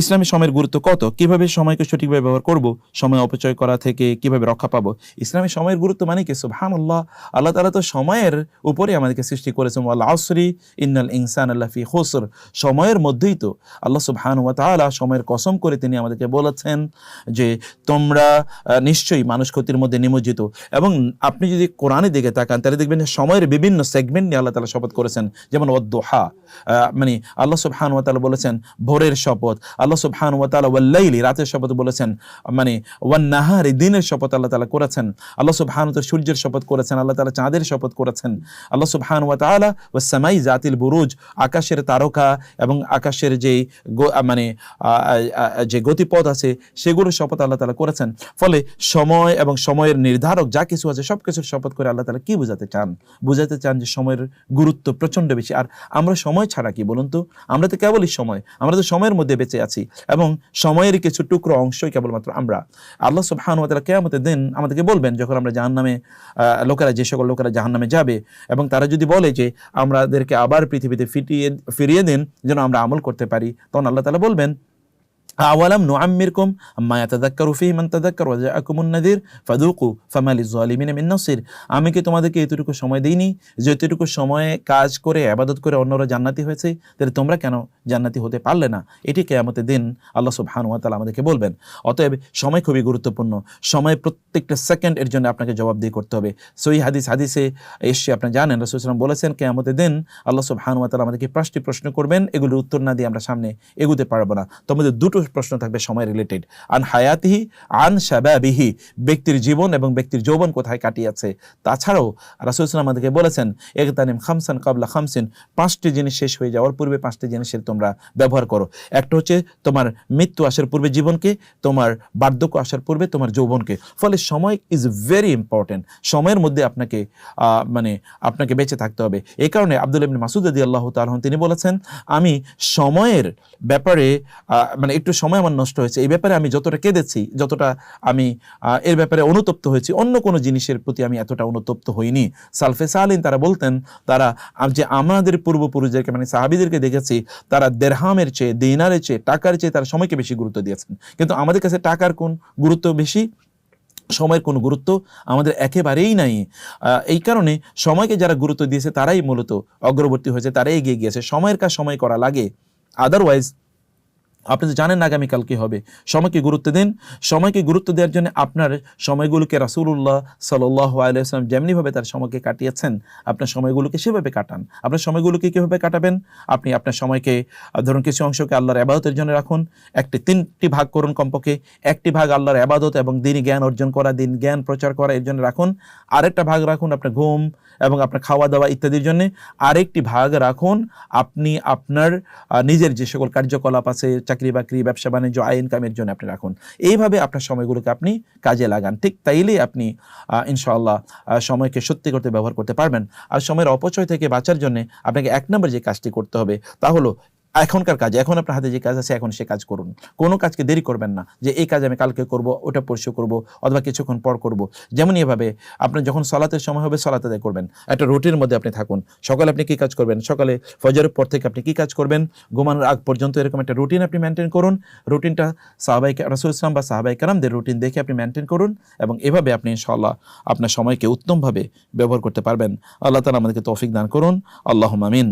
ইসলামী সময়ের গুরুত্ব কত? কীভাবে সময়কে সঠিকভাবে ব্যবহার করব? সময় অপচয় করা থেকে কীভাবে রক্ষা পাবো? ইসলামী সময়ের গুরুত্ব মানে কি? সুবহান আল্লাহ আল্লাহ তালা তো সময়ের উপরে আমাদেরকে সৃষ্টি করেছেন। আল্লাহ আসরি ইন্নাল ইনসান আল্লাহ ফি হোসর সময়ের মধ্যেই তো আল্লাহ সুবহান ওয়া তাআলা সময়ের কসম করে তিনি আমাদেরকে বলেছেন যে তোমরা নিশ্চয়ই মানুষ ক্ষতির মধ্যে নিমজ্জিত। এবং আপনি যদি কোরআনে দিকে তাকান, তাহলে দেখবেন যে সময়ের বিভিন্ন সেগমেন্ট নিয়ে আল্লাহ তালা শপথ করেছেন। যেমন ওদ্দোহা মানে আল্লাহ সুবহান ওয়া তাআলা বলেছেন, ভোরের শপথ আল্লাহ সুবহান ওয়া তাআলা ওয়াল্লাইলি রাতের শপথ বলেছেন মানে ওয়ান নাহারি, দিনের শপথ আল্লাহ তাআলা করেছেন। আল্লাহ সুবহান ওয়া সূর্যের শপথ করেছেন, আল্লাহ তাআলা চাঁদের শপথ করেছেন। আল্লাহ সুবহান ওয়া তাআলা ওয়াস সামাই জাতিল বুরুজ, আকাশের তারকা এবং আকাশের যে মানে যে গতিপথ আছে সেগুলোর শপথ আল্লাহ তাআলা করেছেন। ফলে সময় এবং সময়ের নির্ধারক যা কিছু আছে, সব কিছুর শপথ করে আল্লাহ তাআলা কি বোঝাতে চান? বোঝাতে চান যে সময়ের গুরুত্ব প্রচণ্ড বেশি। আর আমরা সময় ছাড়া কি বলুন তো? আমরা তো কেবলই সময়। আমরা তো সময়ের মধ্যে বেঁচে আছি। এবং সময়ের কিছু টুকরো অংশই কেবলমাত্র আমরা। আল্লাহ সুবাহানুয়াতালা কেয়ামতের দিন আমাদেরকে বলবেন যখন আমরা জাহান নামে লোকেরা যে সকল লোকেরা জাহান নামে যাবে এবং তারা যদি বলে যে আমাদেরকে আবার পৃথিবীতে ফিটিয়ে, ফিরিয়ে দিন যেন আমরা আমল করতে পারি, তখন আল্লাহ তালা বলবেন আওয়ালাম নুআম্মিরকুম মা ইয়াতাযাক্কারু ফীহি মান তাযাক্কার ওয়া জাআকুমুন নাযীর ফাযুকু ফামা লিয-যালিমিনা মিন নাসির আমি কি তোমাদেরকে এতটুকু সময় দিইনি? যে এতটুকু সময়ে কাজ করে, আবাদত করে অন্যরা জান্নাতি হয়েছে, তাহলে তোমরা কেন জান্নাতি হতে পারলে না? এটি কিয়ামতের দিন আল্লাহ সুবহানাহু ওয়া তাআলা আমাদেরকে বলবেন। অতএব সময় খুবই গুরুত্বপূর্ণ। সময় প্রত্যেকটা সেকেন্ড এর জন্য আপনাকে জবাবদিহি করতে হবে। সই হাদিস, হাদিসে এসে আপনি জানেন, রাসূল সাল্লাল্লাহু আলাইহি ওয়াসাল্লাম বলেছেন, কিয়ামতের দিন আল্লাহ সুবহানাহু ওয়া তাআলা আমাদেরকে পাঁচটি প্রশ্ন করবেন। এগুলোর উত্তর না দিয়ে আমরা সামনে এগুতে পারব না। তোমাদের দুটো প্রশ্ন থাকবে সময় রিলেটেড আন হায়াতিহি, আন শাবাবিহি, ব্যক্তির জীবন এবং ব্যক্তির যৌবন কোথায় কাটিয়েছে? তাছাড়াও রাসূল সাল্লাল্লাহু আমাদেরকে বলেছেন একতানিম খামসান কাবলা খামসিন পাঁচটি জিনিস শেষ হয়ে যাওয়ার পূর্বে পাঁচটি জিনিসের তোমরা ব্যবহার করো। একটা হচ্ছে তোমার মৃত্যু আসার পূর্বে জীবনকে, তোমার বার্ধক্য আসার পূর্বে তোমার যৌবনকে। ফলে সময় ইজ ভেরি ইম্পর্টেন্ট সময়ের মধ্যে আপনাকে মানে আপনাকে বেঁচে থাকতে হবে। এই কারণে আব্দুল ইবনে মাসুদ আদি আল্লাহ তালন তিনি বলেছেন, আমি সময়ের ব্যাপারে মানে একটু সময় আমার নষ্ট হয়েছে। এই ব্যাপারে আমি যতটা কেঁদেছি, যতটা আমি এর ব্যাপারে অনুতপ্ত হয়েছি, অন্য কোনো জিনিসের প্রতি আমি এতটা অনুতপ্ত হইনি। সালফে সালিন তারা বলতেন, তারা যে আমাদের পূর্বপুরুষদেরকে মানে সাহাবিদেরকে দেখেছি, তারা দেড়হামের চেয়ে, দিনারের চেয়ে, টাকার চেয়ে তারা সময়কে বেশি গুরুত্ব দিয়েছেন। কিন্তু আমাদের কাছে টাকার কোন গুরুত্ব বেশি? সময়ের কোনো গুরুত্ব আমাদের একেবারেই নাই। এই কারণে সময়কে যারা গুরুত্ব দিয়েছে, তারাই মূলত অগ্রবর্তী হয়েছে, তারাই এগিয়ে গিয়েছে। সময়ের কাজ সময় করা লাগে। আদারওয়াইজ আপনি তো জানেন আগামীকাল কি হবে। সময়কে গুরুত্ব দিন। সময়কে গুরুত্ব দেওয়ার জন্য আপনার সময়গুলোকে রাসূলুল্লাহ সাল্লাহ আলাইসলাম যেমনিভাবে তার সময়কে কাটিয়েছেন, আপনার সময়গুলোকে সেভাবে কাটান। আপনার সময়গুলোকে কীভাবে কাটাবেন? আপনি আপনার সময়কে, ধরুন কিছু অংশকে আল্লাহর আবাদতের জন্য রাখুন। একটি তিনটি ভাগ করুন কমপক্ষে। একটি ভাগ আল্লাহর আবাদত এবং দিন জ্ঞান অর্জন করা, দিন জ্ঞান প্রচার করা এর জন্য রাখুন। আরেকটা ভাগ রাখুন আপনার ঘুম এবং আপনার খাওয়া দাওয়া ইত্যাদির জন্য। আরেকটি ভাগ রাখুন আপনি আপনার নিজের যে সকল কার্যকলাপ আছে চাকরি বাকরি, ব্যবসা বাণিজ্য, আয় ইনকামের জন্য আপনি রাখুন। এইভাবে আপনার সময়গুলোকে আপনি কাজে লাগান। ঠিক তাইলেই আপনি ইনশাআল্লাহ সময়কে সত্যি করতে ব্যবহার করতে পারবেন। আর সময়ের অপচয় থেকে বাঁচার জন্য আপনাকে এক নম্বর যে কাজটি করতে হবে তা হলো এখনকার কাজ, এখন আপনার হাতে যে কাজ আছে, এখন সে কাজ করুন। কোনো কাজকে দেরি করবেন না যে, এই কাজ আমি কালকে করব, ওটা পরশু করব অথবা কিছুক্ষণ পর করব। যেমন এভাবে আপনার যখন সলাতের সময় হবে, সলাতে করবেন। একটা রুটির মধ্যে আপনি থাকুন। সকালে আপনি কি কাজ করবেন? সকালে ফজরের পর থেকে আপনি কি কাজ করবেন? ঘুমানোর আগ পর্যন্ত এরকম একটা রুটিন আপনি মেনটেন করুন। রুটিনটা সাহাবাই রাসুল ইসলাম বা সাহাবাই কারামদের রুটিন দেখে আপনি মেনটেন করুন এবং এভাবে আপনি ইনশাআল্লাহ আপনার সময়কে উত্তমভাবে ব্যবহার করতে পারবেন। আল্লাহ তালা আমাদেরকে তৌফিক দান করুন। আল্লাহ মামিন